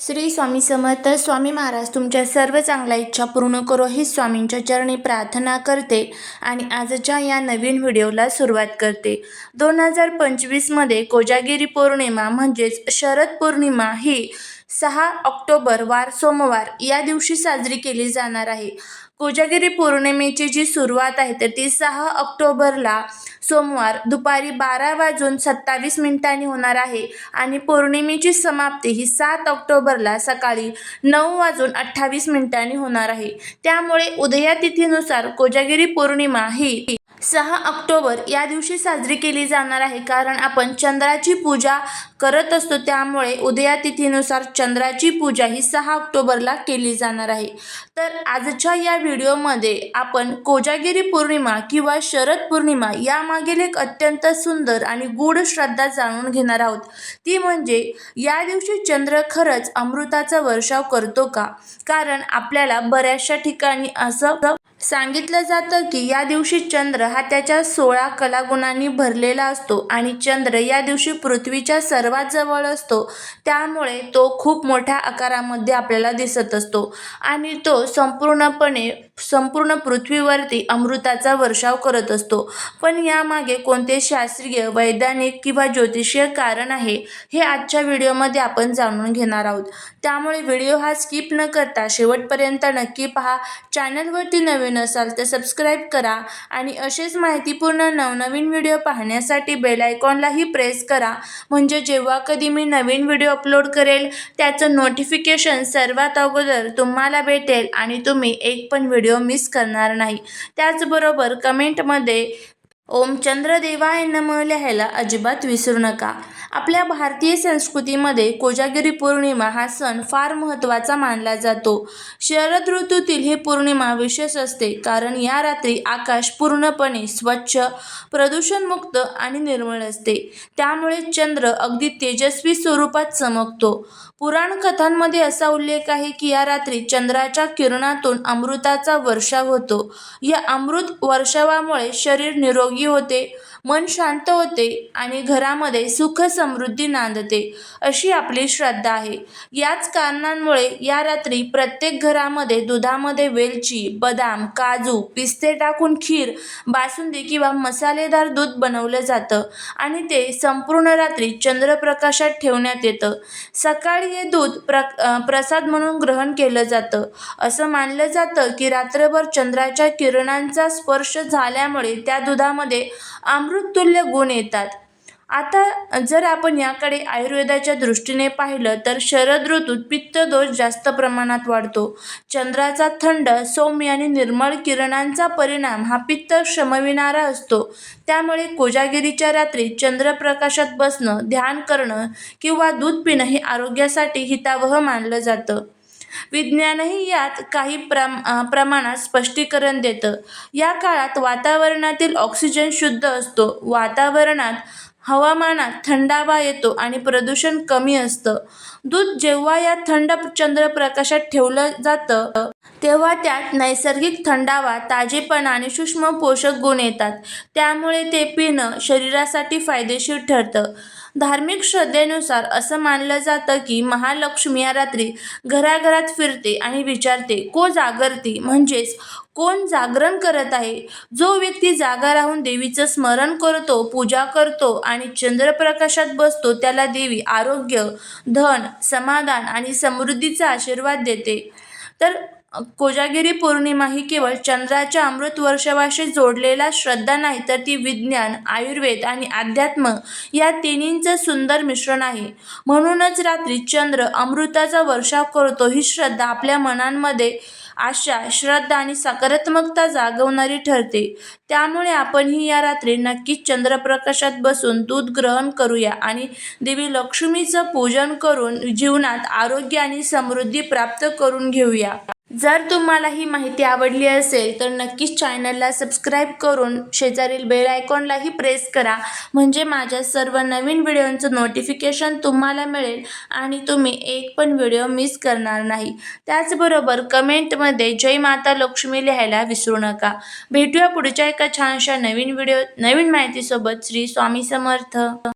श्री स्वामी समर्थ स्वामी महाराज तुमच्या सर्व चांगल्या इच्छा पूर्ण करो ही स्वामींच्या चरणी प्रार्थना करते आणि आजच्या या नवीन व्हिडिओला सुरुवात करते. दोन हजार पंचवीसमध्ये कोजागिरी पौर्णिमा म्हणजेच शरद पौर्णिमा ही सहा ऑक्टोबर वार सोमवार या दिवशी साजरी केली जाणार आहे. कोजागिरी पौर्णिमेची जी सुरुवात आहे तर ती सहा ऑक्टोबरला सोमवार दुपारी बारा वाजून सत्तावीस मिनिटांनी होणार आहे. आणि पौर्णिमेची समाप्ती ही सात ऑक्टोबरला सकाळी नऊ वाजून अठ्ठावीस मिनिटांनी होणार आहे. त्यामुळे उदया तिथीनुसार कोजागिरी पौर्णिमा ही सहा ऑक्टोबर या दिवशी साजरी केली जाणार आहे. कारण आपण चंद्राची पूजा करत असतो त्यामुळे उदया तिथीनुसार चंद्राची पूजा ही सहा ऑक्टोबरला केली जाणार आहे. तर आजच्या या व्हिडिओमध्ये आपण कोजागिरी पौर्णिमा किंवा शरद पौर्णिमा यामागील एक अत्यंत सुंदर आणि गूढ श्रद्धा जाणून घेणार आहोत. ती म्हणजे या दिवशी चंद्र खरंच अमृताचा वर्षाव करतो का? कारण आपल्याला बऱ्याचशा ठिकाणी असं सांगितलं जातं की या दिवशी चंद्र हा त्याच्या सोळा कलागुणांनी भरलेला असतो आणि चंद्र या दिवशी पृथ्वीच्या सर्वात जवळ असतो. त्यामुळे तो खूप मोठ्या आकारामध्ये आपल्याला दिसत असतो. आणि तो संपूर्णपणे संपूर्ण पृथ्वीवरती अमृताचा वर्षाव करत असतो. पण यामागे कोणते शास्त्रीय वैज्ञानिक किंवा ज्योतिषीय कारण आहे हे आजच्या व्हिडिओमध्ये आपण जाणून घेणार आहोत. त्यामुळे व्हिडिओ हा स्किप न करता शेवटपर्यंत नक्की पहा. चॅनलवरती नवीन असाल तर सबस्क्राईब करा आणि असेच माहितीपूर्ण नवनवीन व्हिडिओ पाहण्यासाठी बेल आयकॉनलाही प्रेस करा. म्हणजे जेव्हा कधी मी नवीन व्हिडिओ अपलोड करेल त्याचं नोटिफिकेशन सर्वात अगोदर तुम्हाला भेटेल आणि तुम्ही एक पण व्हिडिओ मिस करणार नाही. त्याचबरोबर कमेंटमध्ये ओम चंद्रदेवाय नम लिहायला अजिबात विसरू नका. आपल्या भारतीय संस्कृतीमध्ये कोजागिरी पौर्णिमा हा सण फार महत्त्वाचा मानला जातो. शरद ऋतूतील ही पौर्णिमा विशेष असते कारण या रात्री आकाश पूर्णपणे स्वच्छ प्रदूषणमुक्त आणि निर्मळ असते. त्यामुळे चंद्र अगदी तेजस्वी स्वरूपात चमकतो. पुराण कथांमध्ये असा उल्लेख आहे की या रात्री चंद्राच्या किरणातून अमृताचा वर्षाव होतो. या अमृत वर्षावामुळे शरीर निरोगी होते. मन शांत होते आणि घरामध्ये सुख समृद्धी नांदते अशी आपली श्रद्धा आहे. याच कारणांमुळे या रात्री प्रत्येक घरामध्ये दुधामध्ये वेलची बदाम काजू पिस्ते टाकून खीर बासुंदी किंवा मसालेदार दूध बनवलं जातं आणि ते संपूर्ण रात्री चंद्रप्रकाशात ठेवण्यात येतं. सकाळी हे दूध प्र प्रसाद म्हणून ग्रहण केलं जातं. असं मानलं जातं की रात्रभर चंद्राच्या किरणांचा स्पर्श झाल्यामुळे त्या दुधामध्ये आम अमृततुल्य गुण येतात. आता जर आपण याकडे आयुर्वेदाच्या दृष्टीने पाहिलं तर शरद ऋतूत पित्तदोष जास्त प्रमाणात वाढतो. चंद्राचा थंड सौम्य आणि निर्मळ किरणांचा परिणाम हा पित्त शमविणारा असतो. त्यामुळे कोजागिरीच्या रात्री चंद्रप्रकाशात बसणं ध्यान करणं किंवा दूध पिणं हे आरोग्यासाठी हितावह मानलं जातं. विज्ञानही यात काही प्रम प्रमाणात स्पष्टीकरण देतं. या काळात वातावरणातील ऑक्सिजन शुद्ध असतो. वातावरणात हवामानात थंडावा येतो आणि प्रदूषण कमी असतं. दूध जेव्हा या थंड चंद्रप्रकाशात ठेवलं जातं तेव्हा त्यात नैसर्गिक थंडावा ताजेपणा आणि सूक्ष्म पोषक गुण येतात. त्यामुळे ते पिणं शरीरासाठी फायदेशीर ठरतं. धार्मिक श्रद्धेनुसार असं मानलं जातं की महालक्ष्मी या रात्री घराघरात फिरते आणि विचारते को जागरती? म्हणजेच कोण जागरण करत आहे? जो व्यक्ती जागा राहून देवीचं स्मरण करतो पूजा करतो आणि चंद्रप्रकाशात बसतो त्याला देवी आरोग्य धन समाधान आणि समृद्धीचा आशीर्वाद देते. तर कोजागिरी पौर्णिमा ही केवळ चंद्राच्या अमृत वर्षावाशी जोडलेला श्रद्धा नाही तर ती विज्ञान आयुर्वेद आणि अध्यात्म या तिन्हींचं सुंदर मिश्रण आहे. म्हणूनच रात्री चंद्र अमृताचा वर्षाव करतो ही श्रद्धा आपल्या मनांमध्ये आशा श्रद्धा आणि सकारात्मकता जागवणारी ठरते. त्यामुळे आपणही या रात्री नक्कीच चंद्रप्रकाशात बसून दूध ग्रहण करूया आणि देवी लक्ष्मीचं पूजन करून जीवनात आरोग्य आणि समृद्धी प्राप्त करून घेऊया. जर तुम्हाला ही माहिती आवडली असेल तर नक्कीच चॅनलला सबस्क्राईब करून शेजारील बेल आयकॉनलाही प्रेस करा. म्हणजे माझ्या सर्व नवीन व्हिडिओंचं नोटिफिकेशन तुम्हाला मिळेल आणि तुम्ही एक पण व्हिडिओ मिस करणार नाही. त्याचबरोबर कमेंटमध्ये जय माता लक्ष्मी लिहायला विसरू नका. भेटूया पुढच्या एका छानशा नवीन व्हिडिओ नवीन माहितीसोबत. श्री स्वामी समर्थ.